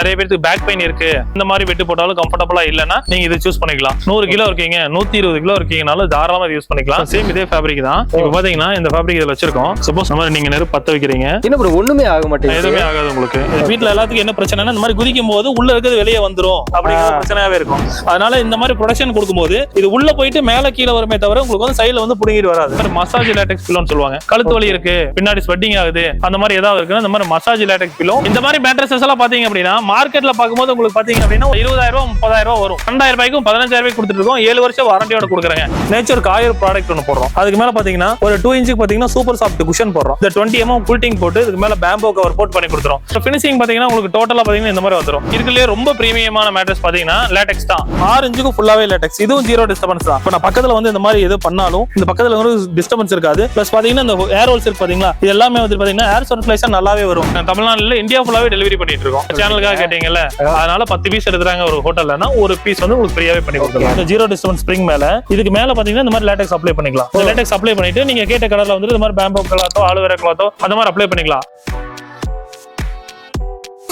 நிறைய பேருக்கு back pain இருக்கு. இந்த மாதிரி பெட் போட்டாலும் கம்ஃபர்டபுளா இல்லைன்னா நீங்க இதை சூஸ் பண்ணிக்கலாம். நூறு கிலோ இருக்கீங்க நூத்தி இருபது கிலோ இருக்கீங்கனாலும் தாராளமா யூஸ் பண்ணிக்கலாம். சேம் இதே ஃபேப்ரிக் தான். இப்போ பாத்தீங்கன்னா இந்த ஃபேப்ரிக் இதுல வச்சிருக்கோம். சப்போஸ் நம்ம நீங்க நெருப்பு பத்த வைக்கிறீங்க. ப்ரோ ஒண்ணுமே ஆக மாட்டேங்குது. எதுவுமே ஆகாது உங்களுக்கு. வீட்ல எல்லாத்துக்கும் என்ன பிரச்சனைனா இந்த மாதிரி குதிக்கும் போது உள்ள இருக்கிறது வெளியே வந்துரும். அப்படிங்கிற பிரச்சனையாவே இருக்கும். அதனால இந்த மாதிரி ப்ரொடக்ஷன் கொடுக்கும்போது இது உள்ள போயிட்டு மேல கீழே வருமே தவிர உங்களுக்கு வந்து சைடுல வந்து புடுங்கிட்டு வராது. மசாஜ் லேட்டெக்ஸ் பில்லோன்னு சொல்லுவாங்க. கழுத்து வலி இருக்கு பின்னாடி ஸ்வெட்டிங் ஆகுது. அந்த மாதிரி ஏதாவது இருக்குன்னா இந்த மாதிரி மசாஜ் லேட்டெக்ஸ் பில்லோ இந்த மாதிரி மேட்ரஸஸ் எல்லாம் பாத்தீங்க அப்படின்னா மார்க்கெட்ல பார்க்கும்போது உங்களுக்கு பாத்தீங்க அப்படின்னா இருபதாயிரம் ரூபாய் முப்பதாயிரம் ரூபாய் வரும். ரெண்டாயிரம் ரூபாய்க்கும் பதினஞ்சாயிரம் ரூபாய்க்கு கொடுத்துட்டு இருக்கோம். ஏழு வருஷம் வாரண்டியோட கொடுக்குறாங்க. நேச்சர் காயர் ப்ராடக்ட் ஒன்று போடுறோம். அதுக்கு மேல பாத்தீங்கன்னா ஒரு டூ இன்ச்சுக்கு பாத்தீங்கன்னா சூப்பர் சாஃப்ட் குஷன் போடுறோம். இந்த டுவெண்ட்டி எம்எம் கூல்டிங் போட்டு இதுக்கு மேல பேம்போ கவர் போட் பண்ணி கொடுத்துரும் ஃபினிஷிங் பாத்தீங்கன்னா உங்களுக்கு டோட்டலா பாத்தீங்கன்னா இந்த மாதிரி வந்துடும் இதுலயே ரொம்ப பிரீமியமான மேட்ரஸ் பாத்தீங்கன்னா லேட்டெக்ஸ் தான். ஆறு இன்ச்சுக்கு ஃபுல்லாவே லேட்டெக்ஸ் இதுவும் ஜீரோ டிஸ்டர்பன்ஸ் தான். இப்போ நான் பக்கத்துல வந்து இந்த மாதிரி எது பண்ணாலும் இந்த பக்கத்துல வந்து டிஸ்டர்பன்ஸ் இருக்காது. பிளஸ் பாத்தீங்கன்னா இந்த ஏர் ஹோல்ஸ் இருக்கு பாத்தீங்களா இது எல்லாமே வந்து பாத்தீங்கன்னா ஏர் சர்க்குலேஷன் நல்லாவே வரும். தமிழ்நாட்டில் இந்தியா ஃபுல்லாவே டெலிவரி பண்ணிட்டு இருக்கோம். சேனலுக்காக கேட்டீங்கல்ல? அதனால பத்து பீஸ் எடுக்கிறாங்க ஒரு ஹோட்டல்லனா ஒரு பீஸ் வந்து உங்களுக்கு ஃப்ரீயாவே பண்ணி கொடுத்துருவோம் இந்த ஜீரோ டிஸ்டர்பன்ஸ் ஸ்ப்ரிங் மேல இதுக்கு மேல பாத்தீங்கன்னா இந்த மாதிரி லேட்டெக்ஸ் அப்ளை பண்ணிக்கலாம். லேட்டெக்ஸ் அப்ளை பண்ணிட்டு நீங்க கேட்ட கலர்ல வந்து இந்த மாதிரி பேம்போ கிளாத்தோ ஆலுவேரா கிளாத்தோ அந்த மாதிரி அப்ளை பண்ணிக்கலாம்.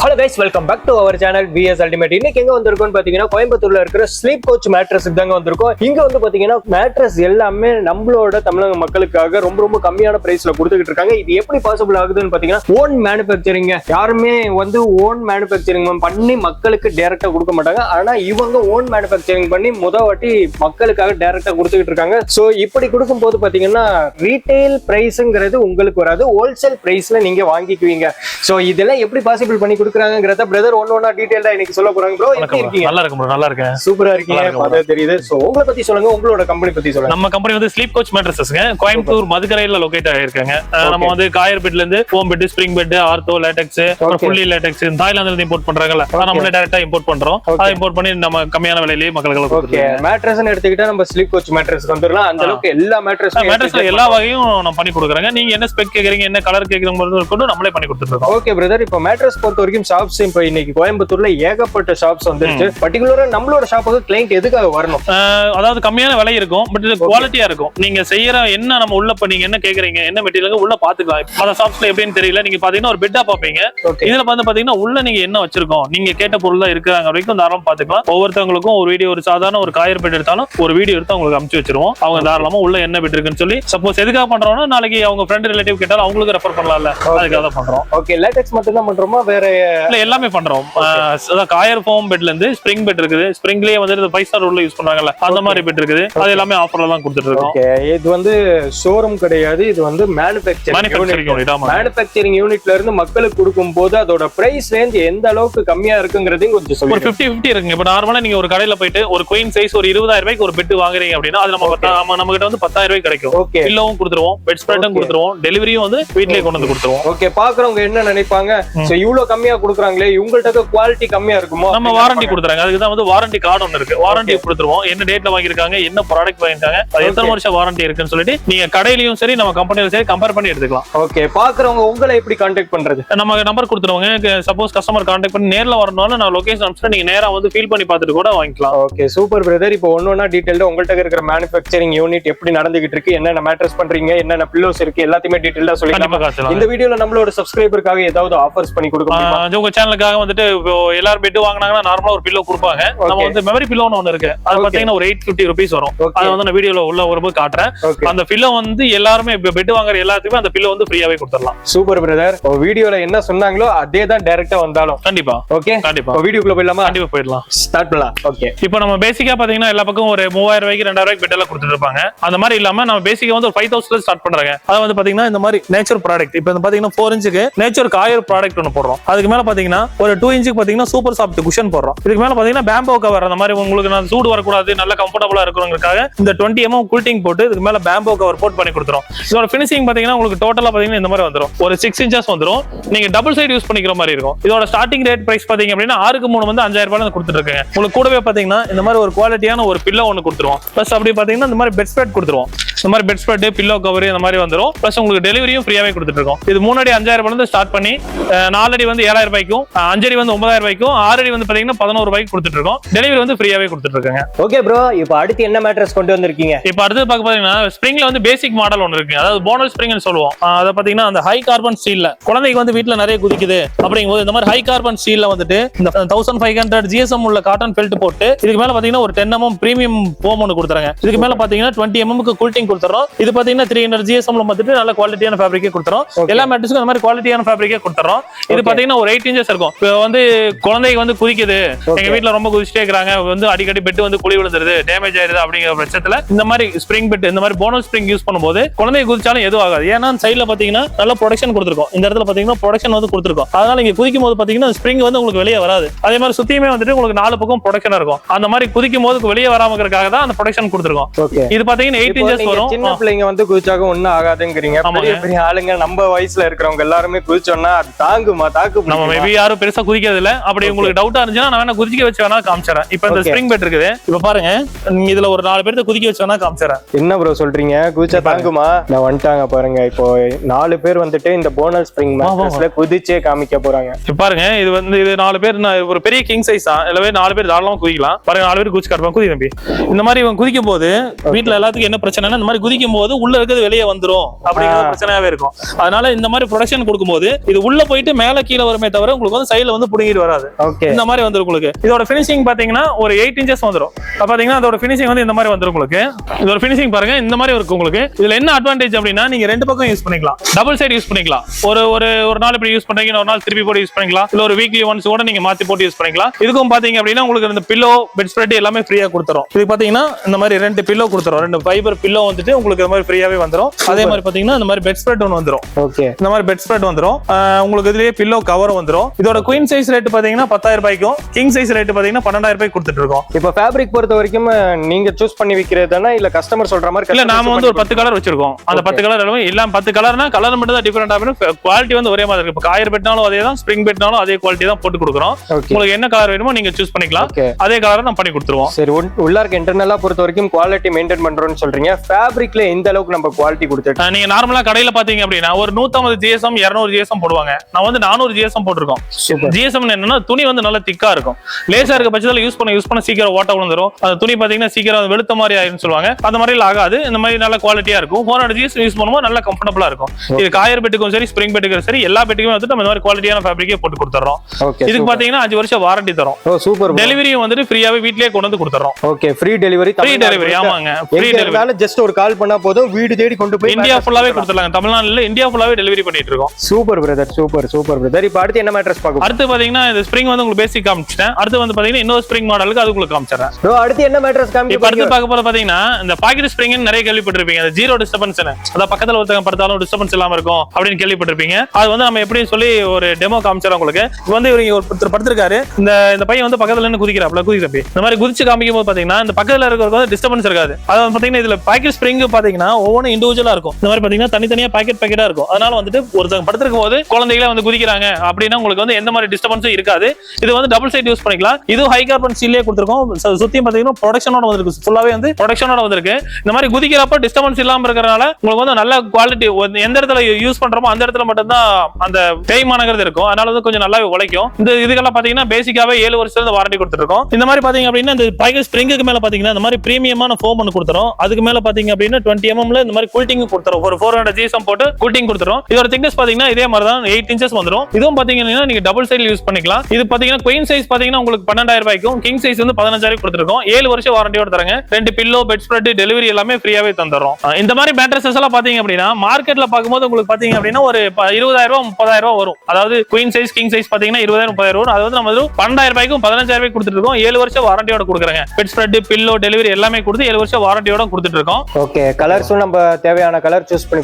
Hello guys welcome back to our channel BS ultimate இன்னைக்கு எங்க வந்திருக்கோம்னு பாத்தீங்கன்னா கோயம்புத்தூர்ல இருக்கிற ஸ்லீப் கோச் மேட்ரஸ் தாங்க வந்திருக்கோம். இங்க வந்து பாத்தீங்கன்னா மேட்ரஸ் எல்லாமே நம்மளோட தமிழக மக்களுக்காக ரொம்ப ரொம்ப கம்மியான பிரைஸ்ல கொடுத்துக்கிட்டு இருக்காங்க. இது எப்படி பாசிபிள் ஆகுதுன்னு பாத்தீங்கன்னா ஓன் மேனுபேக்சரிங் யாருமே வந்து ஓன் மேனுபேக்சரிங் பண்ணி மக்களுக்கு டைரக்டா கொடுக்க மாட்டாங்க. ஆனா இவங்க ஓன் மேனுபேக்சரிங் பண்ணி முத வாட்டி மக்களுக்காக டைரக்டா கொடுத்துக்கிட்டு இருக்காங்க. சோ இப்படி கொடுக்கும் போது பாத்தீங்கன்னா ரீட்டைல் பிரைஸ்ங்கிறது உங்களுக்கு வராது. ஹோல்சேல் பிரைஸ்ல நீங்க வாங்கிக்குவீங்க. சோ இதெல்லாம் எப்படி பாசிபிள் பண்ணி கொடுக்குறாங்கிறத பிரதர் ஒன் ஒன்னா டீடைல்டா இன்னைக்கு சொல்ல போறாங்க ப்ரோ எப்படி இருக்கீங்க? நல்லா இருக்கும் bro, நல்லா இருக்கேன். சூப்பரா இருக்கீங்க. பார்த்தா தெரியுது. சோ உங்களை பத்தி சொல்லுங்க. உங்களோட கம்பெனி பத்தி சொல்லுங்க. நம்ம கம்பெனி வந்து ஸ்லீப் கோச் மேட்ரஸஸ்ங்க கோயம்புத்தூர் மதுக்கரையில லொகேட் ஆயிருக்காங்க. நம்ம வந்து காயர் பெட்ல இருந்து foam bed spring bed ortho latex. Fully latex தாய்லாந்துல இருந்து இம்போர்ட் பண்றாங்கல்ல அதான் நம்மளே டைரக்டா இம்போர்ட் பண்றோம். அதை இம்போர்ட் பண்ணி நம்ம கம்மியான விலையிலேயே மக்களுக்கு ஓகே மேட்ரஸ்னு எடுத்துக்கிட்டா நம்ம ஸ்லீப் கோச் மேட்ரஸ் வந்துடலாம் அந்த. அளவுக்கு எல்லா மேட்ரஸ் மேட்ரஸ்ல எல்லா வகையும் நம்ம பண்ணி கொடுக்குறாங்க. நீங்க என்ன ஸ்பெக் கேக்குறீங்க என்ன கலர் கேக்குறீங்க கொண்டு நம்மளே பண்ணி கொடுத்துருக்கோம் ஓகே பிரதர் இப்போ மேட்ரஸ் பொறுத்த வரைக்கும் ஷாப்ஸ் இப்போ இன்னைக்கு கோயம்புத்தூர்ல ஏகப்பட்ட ஷாப்ஸ் வந்துருச்சு. பர்டிகுலரா நம்மளோட ஷாப்புக்கு கிளைண்ட் எதுக்காக வரணும்? அதாவது கம்மியான விலை இருக்கும் பட் இது குவாலிட்டியா இருக்கும். நீங்க செய்யற என்ன நம்ம உள்ள இப்ப நீங்க என்ன கேக்குறீங்க என்ன மெட்டீரியல் உள்ள பாத்துக்கலாம். மற்ற ஷாப்ஸ்ல எப்படின்னு தெரியல. நீங்க பாத்தீங்கன்னா ஒரு பெட்டா பாப்பீங்க இதுல வந்து பாத்தீங்கன்னா உள்ள நீங்க என்ன வச்சிருக்கோம்? நீங்க கேட்ட பொருள் தான் இருக்கிறாங்க வரைக்கும் தாராளமா பாத்துக்கலாம். ஒவ்வொருத்தவங்களுக்கும் ஒரு வீடியோ ஒரு சாதாரண ஒரு காயர் பெட் எடுத்தாலும் ஒரு வீடியோ எடுத்து அவங்களுக்கு அமுச்சு வச்சிருவோம். அவங்க தாராளமா உள்ள என்ன பெட் இருக்குன்னு சொல்லி சப்போஸ் எதுக்காக பண்றோம்னா நாளைக்கு அவங்க ஃப்ரெண்ட் ரிலேட்டிவ் கேட்டாலும் அவங்களுக்கு ரெஃபர் பண்ணலாம்ல. அதுக்காக தான் பண்றோம். ஓகே லேட்டெக்ஸ் மட்டும் தான் பண்றோமா? வேற இல்ல எல்லாமே பண்றோம். காயர் ஃபோம் பெட்ல இருந்து ஸ்ப்ரிங் பெட் இருக்குது. ஸ்ப்ரிங்லயே வந்து ஃபைவ் ஸ்டார் உள்ள யூஸ் பண்றாங்கல்ல அந்த மாதிரி பெட் இருக்குது. அது எல்லாமே ஆஃபர்ல தான் கொடுத்துட்டு இருக்கோம் இது வந்து ஷோரூம் கிடையாது. இது வந்து மேனுபேக்சரிங் மேனுஃபேக்சரிங் மேனுஃபேக்சரிங் யூனிட்ல இருந்து மக்களுக்கு கொடுக்கும் போது அதோட பிரைஸ் ரேஞ்ச் எந்த அளவுக்கு கம்மியா இருக்குங்கிறதையும் கொஞ்சம் ஒரு பிப்டி பிப்டி இருக்குங்க. இப்ப நார்மலா நீங்க ஒரு கடையில போயிட்டு ஒரு குயின் சைஸ் ஒரு இருபதாயிரம் ரூபாய்க்கு ஒரு பெட் வாங்குறீங்க அப்படின்னா அது நம்ம நம்ம கிட்ட வந்து பத்தாயிரம் ரூபாய்க்கு கிடைக்கும். ஓகே பில்லோவும் கொடுத்துருவோம் பெட் ஸ்ப்ரெட்டும். கொடுத்துருவோம் டெலிவரியும் வந்து வீட்லயே கொண்டு வந்து கொடுத்துருவோம். ஓகே பாக்குறவங்க என்ன நினைப்பாங்க? இவ்வளவு கம்மியா குடுக்குறாங்களே இவங்கள்ட்ட குவாலிட்டி கம்மியா இருக்குமோ நம்ம வாரண்டி கொடுத்துறாங்க அதுக்கு தான் வந்து வாரண்டி கார்டு ஒன்று இருக்கு. வாரண்டி கொடுத்துருவோம். என்ன டேட்ல வாங்கியிருக்காங்க என்ன ப்ராடக்ட் வாங்கிருக்காங்க அது எத்தனை. வருஷம் வாரண்டி இருக்குன்னு சொல்லிட்டு நீங்க கடையிலயும் சரி நம்ம கம்பெனிலும் சரி கம்பேர் பண்ணி எடுத்துக்கலாம். ஓகே பாக்குறவங்க உங்களை எப்படி கான்டாக்ட் பண்றது? நம்ம நம்பர் கொடுத்துருவாங்க. சப்போஸ் கஸ்டமர் கான்டாக்ட் பண்ணி நேர்ல வரணும்னா நான் லொகேஷன் அனுப்பிச்சு நீங்க நேரா வந்து ஃபீல் பண்ணி பார்த்துட்டு கூட வாங்கிக்கலாம். ஓகே சூப்பர் பிரதர் இப்போ ஒன்னொன்னா டீடைல்டா உங்கள்ட்ட இருக்கிற மேனுஃபேக்சரிங் யூனிட் எப்படி நடந்துகிட்டு இருக்கு என்னென்ன மேட்ரஸ் பண்றீங்க என்னென்ன பில்லோஸ் இருக்கு எல்லாத்தையுமே டீடைல்டா காய்ச்சலாம் இந்த வீடியோல நம்மளோட சப்ஸ்கிரைபருக்காக ஏதாவது ஆஃபர்ஸ் பண்ணி கொடுக்க ஆஹ் உங்க சேனலுக்காக வந்துட்டு இப்போ எல்லாரும் பெட் வாங்குனாங்கன்னா நார்மலா ஒரு பில்லோ கொடுப்பாங்க. நம்ம. வந்து மெமரி பில்லோன்னு ஒன்று இருக்கு. அது. பாத்தீங்கன்னா ஒரு எயிட் பிப்டி ருபீஸ் வரும். அதை வந்து நான் வீடியோல உள்ள வரும்போது காட்டுறேன். அந்த பில்லோ வந்து எல்லாருமே பெட் வாங்குற எல்லாத்துக்குமே அந்த பில்லோ வந்து ஃப்ரீயாவே கொடுத்துடலாம். சூப்பர் பிரதர் வீடியோல என்ன சொன்னாங்களோ அதே தான் டைரக்டா வந்தாலும். கண்டிப்பா. ஓகே கண்டிப்பா. வீடியோக்குள்ள போயிடலாமா? கண்டிப்பா போயிடலாம். ஸ்டார்ட் பண்ணலாம். ஓகே இப்போ நம்ம பேசிக்கா பாத்தீங்கன்னா எல்லா பக்கம் ஒரு மூவாயிரம் ரூபாய்க்கு ரெண்டாயிரம் ரூபாய்க்கு பெட் எல்லாம் கொடுத்துட்டு இருப்பாங்க. அந்த மாதிரி இல்லாம நம்ம பேசிக்கா வந்து ஒரு ஃபைவ் தௌசண்ட்ல ஸ்டார்ட் பண்றாங்க. அது வந்து பாத்தீங்கன்னா இந்த மாதிரி நேச்சர் ப்ராடக்ட் இப்போ வந்து பாத்தீங்கன்னா ஃபோர் இன்ச்சுக்கு நேச்சர் காயர் ப்ராடக்ட் ஒன்று போடுறோம். அதுக்கு மேல பாத்தீங்கன்னா ஒரு டூ இன்ச்சுக்கு பாத்தீங்கன்னா சூப்பர் சாஃப்ட் குஷன் போடுறோம். இதுக்கு மேல பாத்தீங்கன்னா பேம்போ கவர் அந்த மாதிரி உங்களுக்கு நான் சூடு வரக்கூடாது நல்ல கம்ஃபர்டபுளா இருக்கிறவங்களுக்காக இந்த டுவெண்ட்டி எம்எம் கூல்டிங் போட்டு இதுக்கு மேல பேம்போ கவர் போட் பண்ணி கொடுத்துரும் இதோட பினிஷிங் பாத்தீங்கன்னா உங்களுக்கு டோட்டலா பாத்தீங்கன்னா இந்த மாதிரி வந்துரும். ஒரு சிக்ஸ் இன்ச்சஸ் வந்துடும் நீங்க டபுள் சைடு யூஸ் பண்ணிக்கிற மாதிரி இருக்கும். இதோட ஸ்டார்டிங் ரேட் பிரைஸ் பாத்தீங்க அப்படின்னா ஆறுக்கு மூணு வந்து அஞ்சாயிரம் ரூபாய் கொடுத்துட்டு இருக்காங்க உங்களுக்கு கூடவே பாத்தீங்கன்னா இந்த மாதிரி ஒரு குவாலிட்டியான ஒரு பில்லோ ஒன்று கொடுத்துருவோம். ப்ளஸ் அப்படி பாத்தீங்கன்னா இந்த மாதிரி பெட் ஸ்ப்ரெட் கொடுத்துருவோம். இந்த மாதிரி பெட் ஸ்ப்ரெட் பில்லோ கவர் இந்த மாதிரி வந்துரும். ப்ளஸ் உங்களுக்கு டெலிவரியும் ஃப்ரீயாவே கொடுத்துட்டு இருக்கோம் இது மூணடி அஞ்சாயிரம் இருந்து ஸ்டார்ட் பண்ணி நாலடி வந்து ஏழாயிரம் ரூபாய்க்கும் அஞ்சடி வந்து ஒன்பதாயிரம் ரூபாய்க்கும் ஆறடி வந்து பாத்தீங்கன்னா பதினோரு ரூபாய்க்கு கொடுத்துட்டு இருக்கோம் டெலிவரி வந்து ஃப்ரீயாவே கொடுத்துட்டு இருக்காங்க ஓகே ப்ரோ இப்போ அடுத்து என்ன மேட்ரஸ் கொண்டு வந்திருக்கீங்க? இப்போ அடுத்து பார்க்க பாத்தீங்கன்னா ஸ்ப்ரிங்ல வந்து பேசிக் மாடல் ஒன்று இருக்கு அதாவது போனல் ஸ்ப்ரிங்னு சொல்லுவோம். அதை பாத்தீங்கன்னா அந்த ஹை கார்பன் ஸ்டீல்ல குழந்தைக்கு வந்து வீட்ல நிறைய குதிக்குது. அப்படிங்கும்போது இந்த மாதிரி ஹை கார்பன் ஸ்டீல்ல வந்துட்டு இந்த தௌசண்ட் ஃபைவ் ஹண்ட்ரட் ஜிஎஸ்எம் உள்ள காட்டன் பெல்ட் போட்டு இதுக்கு மேல பாத்தீங்கன்னா ஒரு டென் எம்எம் பிரீமியம் ஃபோம் ஒன்று கொடுத்துறாங்க. இதுக்கு மேல பாத்தீங்கன்னா டுவெண்ட்டி எம்எம்க்கு கூல்டிங் கொடுத்துறோம். இது பாத்தீங்கன்னா த்ரீ ஹண்ட்ரட் ஜிஎஸ்எம்ல வந்துட்டு நல்ல குவாலிட்டியான ஃபேப்ரிக்கே கொடுத்துறோம். எல்லா மேட்ரஸுக்கும் அந்த மாதிரி குவாலிட்டியான ஃபேப்ரிக்கே கொடுத்துறோம். இது. பாத்தீங்கன்னா ஒரு எயிட் இன்ச்சஸ் இருக்கும். இப்போ வந்து குழந்தைக்கு வந்து குதிக்குது. எங்க வீட்ல ரொம்ப குதிச்சிட்டே இருக்காங்க வந்து அடிக்கடி பெட் வந்து குழி விழுந்துருது டேமேஜ் ஆயிருது அப்படிங்கிற பட்சத்துல இந்த மாதிரி ஸ்ப்ரிங் பெட் இந்த மாதிரி போனஸ் ஸ்ப்ரிங் யூஸ் பண்ணும்போது குழந்தை குதிச்சாலும் எதுவும் ஆகாது. ஏன்னா சைடுல பாத்தீங்கன்னா நல்ல ப்ரொடக்ஷன் கொடுத்துருக்கோம். இந்த இடத்துல பாத்தீங்கன்னா ப்ரொடக்ஷன் வந்து கொடுத்துருக்கோம். அதனால இங்க குதிக்கும் போது பாத்தீங்கன்னா ஸ்ப்ரிங் வந்து உங்களுக்கு வெளியே வராது. அதே மாதிரி சுத்தியுமே வந்துட்டு உங்களுக்கு நாலு பக்கம் ப்ரொடக்ஷன் இருக்கும். அந்த மாதிரி குதிக்கும் போது வெளியே வராம இருக்கிறதுக்காக தான் அந்த ப்ரொடக்ஷன் கொடுத்துருக்கோம். இது பாத்தீங்கன்னா எயிட் இன்ச்சஸ் நீங்க வரும் சின்ன பிள்ளைங்க வந்து குதிச்சாக்க ஒண்ணும் ஆகாதுங்கிறீங்க. பெரிய பெரிய ஆளுங்க நம்ம வயசுல இருக்கிறவங்க எல்லாருமே குதிச்சோம்னா அது தாங்குமா? தாக்கு நம்ம? மேபி யாரும் பெருசா குதிக்கிறது இல்ல. அப்படி உங்களுக்கு டவுட்டா இருந்துச்சுன்னா நான் வேணா குதிக்க வச்சு வேணா காமிச்சறேன். இப்போ இந்த. ஸ்ப்ரிங் பெட் இருக்குது. இப்ப பாருங்க. நீங்க இதுல ஒரு நாலு பேர்த்த குதிக்க வச்சு வேணா காமிச்சறேன். என்ன ப்ரோ சொல்றீங்க? குதிச்சா தாங்குமா? நான் வந்துட்டாங்க பாருங்க. இப்போ நாலு பேர் வந்துட்டு இந்த போனல் ஸ்ப்ரிங். மேட்ரஸ்ல குதிச்சே காமிக்க போறாங்க. இப்ப பாருங்க. இது வந்து இது நாலு பேர் நான் ஒரு பெரிய கிங் சைஸ் தான் இல்லவே நாலு பேர் தாராளமா குதிக்கலாம். பாருங்க நாலு பேர் குதிச்சு காட்டுவாங்க. குதி தம்பி. இந்த மாதிரி இவங்க குதிக்கும் போது வீட்ல எல்லாத்துக்கும் என்ன பிரச்சனைனா இந்த மாதிரி குதிக்கும் போது உள்ள இருக்கிறது வெளியே வந்துரும் அப்படிங்கிற. பிரச்சனையாவே இருக்கும். அதனால இந்த மாதிரி ப்ரொடக்ஷன் கொடுக்கும்போது இது உள்ள போயிட்டு மேல கீழே வருமே தவிர உங்களுக்கு வந்து சைடுல வந்து புடுங்கிட்டு வராது. இந்த மாதிரி வந்துரும் உங்களுக்கு. இதோட ஃபினிஷிங் பாத்தீங்கன்னா ஒரு எயிட் இன்ச்சஸ் வந்துரும். அப்ப பாத்தீங்கன்னா அதோட ஃபினிஷிங் வந்து இந்த மாதிரி வந்துரும் உங்களுக்கு. இதோட ஃபினிஷிங் பாருங்க இந்த மாதிரி இருக்கும் உங்களுக்கு. இதுல என்ன அட்வான்டேஜ் அப்படின்னா நீங்க ரெண்டு பக்கம் யூஸ் பண்ணிக்கலாம். டபுள் சைடு யூஸ் பண்ணிக்கலாம். ஒரு ஒரு ஒரு நாள் இப்படி யூஸ் பண்றீங்க ஒரு நாள் திருப்பி போட்டு யூஸ் பண்ணிக்கலாம். இல்ல ஒரு வீக்லி ஒன்ஸ் கூட நீங்க மாத்தி போட்டு யூஸ் பண்ணிக்கலாம். இதுக்கும் பாத்தீங்க அப்படின்னா உங்களுக்கு இந்த பில்லோ பெட் ஸ்ப்ரெட் எல்லாமே ஃப்ரீயா கொடுத்துரும். இது பாத்தீங்கன்னா இந்த மாதிரி ரெண்டு பில்லோ கொடுத்துரும். ரெண்டு ஃபைபர் பில்லோ வந்துட்டு உங்களுக்கு இந்த மாதிரி ஃப்ரீயாவே வந்துரும். அதே மாதிரி பாத்தீங்கன்னா இந்த மாதிரி பெட் ஸ்ப்ரெட் ஒன்று வந்துரும். ஓகே. இந்த மாதிரி பெட் ஸ்ப்ரெட் வந்துரும். ஆஹ் உங்களுக்கு இதுலயே பில்லோ கவரும் வந்துரும். இதோட குயின் சைஸ் ரேட் பாத்தீங்கன்னா பத்தாயிரம் ரூபாய்க்கும் கிங் சைஸ் ரேட் பாத்தீங்கன்னா பன்னெண்டாயிரம் ரூபாய்க்கு கொடுத்துட்டு இருக்கோம். இப்போ ஃபேப்ரிக் பொறுத்த வரைக்கும் நீங்க சூஸ் பண்ணி விக்கிறது தானே இல்ல கஸ்டமர் சொல்ற மாதிரி இல்ல நாம வந்து ஒரு பத்து கலர் வச்சிருக்கோம். அந்த. பத்து கலர் எல்லாம் பத்து கலர்னா கலர் மட்டும் தான் டிஃபரெண்ட் ஆகும் குவாலிட்டி வந்து ஒரே மாதிரி இருக்கு. இப்போ காயர் பெட்னாலும் அதே தான் ஸ்ப்ரிங் பெட்னாலும் அதே குவாலிட்டி தான் போட்டு கொடுக்குறோம். உங்களுக்கு என்ன கலர் வேணுமோ நீங்க சூஸ் பண்ணிக்கலாம். அதே கலரை நம்ம பண்ணி கொடுத்துருவோம். சரி உள்- உள்ள இருக்க இன்டர்னலா பொறுத்த வரைக்கும் குவாலிட்டி மெயின்டைன் பண்றோம்னு சொல்றீங்க. ஃபேப்ரிக்ல எந்த அளவுக்கு நம்ம குவாலிட்டி கொடுத்துட்டு ஆஹ் நீங்க நார்மலா கடையில பாத்தீங்க அப்படின்னா ஒரு நூத்தம்பது ஜிஎஸ்எம் இருநூறு ஜிஎஸ்எம் போடுவாங்க. நான் வந்து நானூறு ஜிஎஸ்எம் போட்டிருக்கோம். ஜிஎஸ்எம் என்னன்னா துணி வந்து நல்லா திக்கா இருக்கும். லேசா இருக்க பட்சத்துல யூஸ் பண்ண யூஸ் பண்ண சீக்கிரம் ஓட்ட விழுந்துரும் அந்த துணி பாத்தீங்கன்னா சீக்கிரம் வெளுத்த மாதிரி ஆயிருன்னு சொல்லுவாங்க. அந்த மாதிரி ஆகாது. இந்த மாதிரி நல்ல குவாலிட்டியா இருக்கும். ஃபோர் ஹண்ட்ரட் ஜிஎஸ் யூஸ் பண்ணும்போது நல்லா கம்ஃபர்டபுளா இருக்கும். இது காயர் பெட்டுக்கும் சரி ஸ்ப்ரிங் பெட்டுக்கும் சரி எல்லா பெட்டுக்குமே வந்து நம்ம இந்த மாதிரி குவாலிட்டியான ஃபேப்ரிக்கே போட்டு கொடுத்துறோம். இதுக்கு பாத்தீங்கன்னா அஞ்சு வருஷம் வாரண்டி தரும். சூப்பர் டெலிவரியும் வந்துட்டு ஃப்ரீயாவே வீட்லயே கொண்டு வந்து கொடுத்துறோம். Okay free delivery free delivery ஆமாங்க. ஃப்ரீ டெலிவரி ஜஸ்ட் ஒரு கால் பண்ணா போதும். வீடு தேடி கொண்டு போய் இந்தியா ஃபுல்லாவே கொடுத்துடலாங்க. தமிழ்நாடுல இந்தியா ஃபுல்லாவே டெலிவரி பண்ணிட்டு இருக்கோம். Super brother super super brother இப்போ அடுத்து என்ன மேட்ரஸ் பார்க்க அடுத்து பாத்தீங்கன்னா இந்த ஸ்ப்ரிங் வந்து உங்களுக்கு பேசிக் காமிச்சிட்டேன். அடுத்து வந்து பாத்தீங்கன்னா இன்னொரு ஸ்ப்ரிங் மாடலுக்கு அது உங்களுக்கு காமிச்சிடுறேன். ப்ரோ அடுத்து என்ன மேட்ரஸ் இப்ப காமிக்க அடுத்து பார்க்க போது பாத்தீங்கன்னா இந்த பாக்கெட் ஸ்ப்ரிங் நிறைய கேள்விப்பட்டிருப்பீங்க. அந்த ஜீரோ டிஸ்டர்பன்ஸ் அதான் பக்கத்துல ஒருத்தங்க படுத்தாலும் டிஸ்டர்பன்ஸ் இல்லாம இருக்கும் அப்படின்னு கேள்விப்பட்டிருப்பீங்க. அது வந்து நம்ம எப்படி சொல்லி ஒரு டெமோ காமிச்சிடறோம் உங்களுக்கு. இப்ப வந்து இவங்க ஒருத்தர் படுத்திருக்காரு. இந்த இந்த பையன் வந்து பக்கத்துல நின்று குதிக்கிறாப்ல குதிக்கிறப்ப இந்த மாதிரி குதிச்சு காமிக்கும் போது பாத்தீங்கன்னா இந்த பக்கத்துல இருக்கிறவங்க வந்து டிஸ்டர்பன்ஸ் இருக்காது. அது வந்து பாத்தீங்கன்னா இதுல பாக்கெட் ஸ்ப்ரிங் பாத்தீங்கன்னா ஒவ்வொன்றும் இண்டிவிஜுவலா இருக்கும். இந்த மாதிரி பாத்தீங்கன்னா தனித்தனியா பாக்கெட் பாக்கெட்டா இருக்கும். அதனால வந்துட்டு ஒருத்தங்க படுத்திருக்கும் போது குழந்தைகளே வந்து குதிக்கிறாங்க அப்படின்னா உங்களுக்கு வந்து எந்த மாதிரி டிஸ்டர்பன்ஸும் இருக்காது. இது வந்து டபுள் சைட் யூஸ் பண்ணிக்கலாம். இது ஹை கார்பன் ஸ்டீல்லே கொடுத்துருக்கோம். சுத்தியும் பாத்தீங்கன்னா ப்ரொடக்ஷனோட வந்திருக்கு. ஃபுல்லாவே வந்து ப்ரொடக்ஷனோட வந்திருக்கு. இந்த மாதிரி குதிக்கிறப்ப டிஸ்டர்பன்ஸ் இல்லாம இருக்கிறனால உங்களுக்கு வந்து நல்ல குவாலிட்டி எந்த இடத்துல யூஸ் பண்றோமோ அந்த இடத்துல மட்டும்தான் அந்த தேய்மானங்கிறது இருக்கும். அதனால வந்து கொஞ்சம் நல்லாவே உழைக்கும். இந்த இதுக்கெல்லாம் பாத்தீங்கன்னா பேசிக்காவே ஏழு வருஷத்துல வாரண்டி கொடுத்துருக்கோம் இந்த மாதிரி பாத்தீங்க அப்படின்னா இந்த பைக்கர் ஸ்ப்ரிங்குக்கு மேல பாத்தீங்கன்னா இந்த மாதிரி பிரீமியமான ஃபோம் ஒன்று கொடுத்துரும் அதுக்கு மேல பாத்தீங்க அப்படின்னா டுவெண்ட்டி எம்எம்ல இந்த மாதிரி கூல்டிங் கொடுத்துரும். ஒரு ஃபோர் ஹண்ட்ரட் ஜிஎஸ்எம் போட்டு கூட்டிங் கொடுத்துரும். இதோட திக்னஸ் பாத்தீங்கன்னா இதே மாதிரி தான் எயிட் இன்ச்சஸ் வந்துடும் இதுவும் பாத்தீங்கன்னா நீங்க டபுள் சைடு யூஸ் பண்ணிக்கலாம். இது பாத்தீங்கன்னா குயின் சைஸ் பாத்தீங்கன்னா உங்களுக்கு பன்னெண்டாயிரம் ரூபாய்க்கும் கிங் சைஸ் வந்து பதினஞ்சாயிரம் கொடுத்துருக்கோம். ஏழு வருஷம் வாரண்டியோட தரங்க. ரெண்டு பில்லோ பெட் ஸ்ப்ரெட் டெலிவரி எல்லாமே ஃப்ரீயாவே தந்துடுறோம். இந்த மாதிரி மேட்ரஸஸ் எல்லாம் பாத்தீங்க அப்படின்னா மார்க்கெட்ல பார்க்கும்போது உங்களுக்கு பாத்தீங்க அப்படின்னா ஒரு இருபதாயிரம் ரூபாய் முப்பதாயிரம் ரூபாய் வரும். அதாவது குயின் சைஸ் கிங் சைஸ் பாத்தீங்கன்னா இருபதாயிரம் முப்பதாயிரம் வரும். அது வந்து நம்ம பன்னெண்டாயிரம் ரூபாய்க்கும் பதினஞ்சாயிரம் ரூபாய் கொடுத்துருக்கோம் ஏழு வருஷம் வாரண்டியோட கொடுக்குறாங்க. பெட் ஸ்ப்ரெட் பில்லோ டெலிவரி எல்லாமே கொடுத்து ஏழு வருஷம் வாரண்டியோட கொடுத்துட்டு இருக்கோம். ஓகே கலர்ஸும் நம்ம தேவையான கலர் சூஸ் பண்ணி